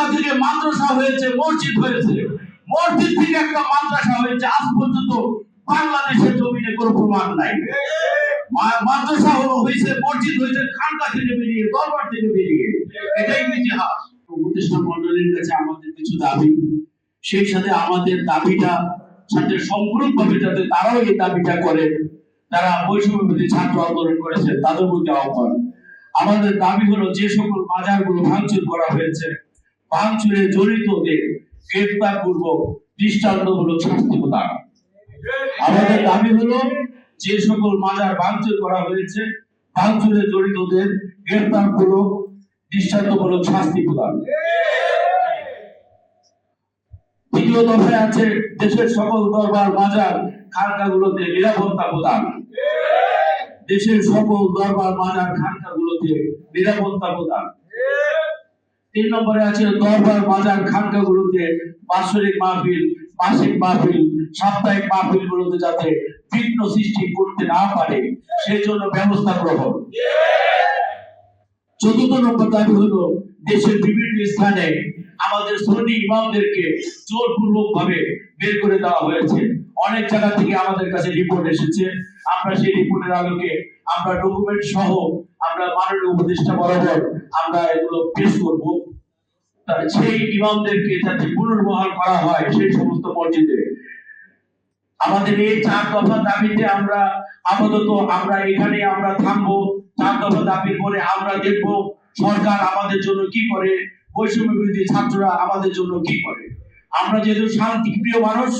খানকা থেকে মাদ্রাসা হয়েছে, মসজিদ হয়েছে। মসজিদ থেকে একটা মাদ্রাসা হয়েছে, আজ পর্যন্ত বাংলাদেশের জমিনে কোনো প্রমাণ নাই। মাদ্রাসা হলো- হয়েছে, মসজিদ হয়েছে, খানকা থেকে বেরিয়ে, দরবার থেকে বেরিয়ে। এটাই ইতিহাস। উপদেষ্টা মন্ডলীর কাছে আমাদের কিছু দাবি। সেই সাথে আমাদের দাবিটা, সাথে সম্পূর্ণভাবে যাতে তারাও এই দাবিটা করে, তারা বৈষম্য ছাত্র আন্দোলন করেছে, তাদের প্রতি আহ্বান। আমাদের দাবি হলো যে সকল বাজারগুলো ভাঙচুর করা হয়েছে ভাঙচুরে জড়িতদের গ্রেপ্তার পূর্বক দৃষ্টান্তমূলক শাস্তি প্রদান আমাদের দাবি হলো, যে সকল মাজার ভাঙচুর করা হয়েছে, ভাঙচুরে জড়িতদের গ্রেপ্তার পূর্বক দৃষ্টান্তমূলক শাস্তি প্রদান দ্বিতীয় দফায় আছে দেশের সকল দরবার, মাজার, খানকাগুলোতে নিরাপত্তা প্রদান। দেশের সকল দরবার, মাজার, খানকাগুলোতে নিরাপত্তা প্রদান। তিন নম্বরে আছে দরবার বাজার খানকাগুলোতে বাৎসরিক মাহফিল, মাসিক মাহফিল, সাপ্তাহিক মাহফিল গুলোতে যাতে বিঘ্ন সৃষ্টি করতে না পারে সেই জন্য ব্যবস্থা গ্রহণ। চতুর্থ নম্বর দাবি হলো, দেশের বিভিন্ন স্থানে আমাদের সুন্নি ইমামদেরকে জোরপূর্বক ভাবে বের করে দেওয়া হয়েছে। অনেক জায়গা থেকে আমাদের কাছে রিপোর্ট এসেছে। আমরা সেই রিপোর্টের আলোকে আমরা ডকুমেন্ট সহ আমরা মাননীয় উপদেষ্টা বরাবর আমরা এগুলো পেশ করব। সেই ইমামদেরকে যাতে পুনর্বহাল করা হয় সেই সমস্ত মসজিদে। আমাদের এই চার দফা দাবিতে আমরা আপাতত আমরা এখানে আমরা থামবো। চার দফা দাবির পরে আমরা দেখব সরকার আমাদের জন্য কি করে, বৈষম্য বিরোধী ছাত্ররা আমাদের জন্য কি করে। আমরা যেহেতু শান্তি, প্রিয় মানুষ,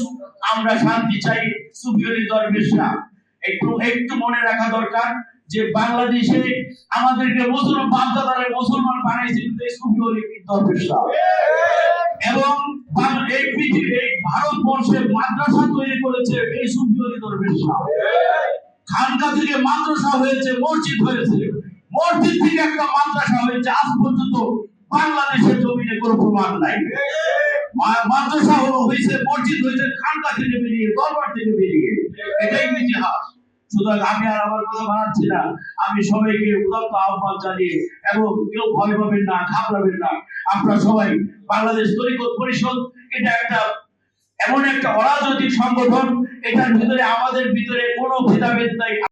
আমরা শান্তি চাই, সুফিয়লি দরবেশরা একটু একটু মনে রাখা দরকার যে বাংলাদেশে আমাদেরকে মুসলমান, বাপদাদারে মুসলমান বানাইছে কিন্তু এই সুফিয়লি দরবেশরা এবং এই পৃথিবী, এই ভারতবর্ষে মাদ্রাসা তৈরি করেছে এই সুফিয়লি দরবেশরা খানকা থেকে মাদ্রাসা হয়েছে, মসজিদ হয়েছে। মসজিদ থেকে একটা মাদ্রাসা হয়েছে, আজ পর্যন্ত বাংলাদেশের জমিনে কোনো প্রমাণ নাই। মাদ্রাসা হলো- হয়েছে, মসজিদ হয়েছে, খানকা থেকে বেরিয়ে, দরবার থেকে বেরিয়ে। এটাই ইতিহাস। সুতরাং আমি আর আমার কথা বাড়াচ্ছি না। আমি সবাইকে উদাত্ত আহ্বান জানিয়ে এবং কেউ ভয় পাবেন না, ঘাবড়াবেন না। আপনারা সবাই বাংলাদেশ তরিকত পরিষদ, এটা একটা এমন একটা অরাজনৈতিক সংগঠন, এটার ভিতরে আমাদের ভিতরে কোনো ভেদাভেদ নাই।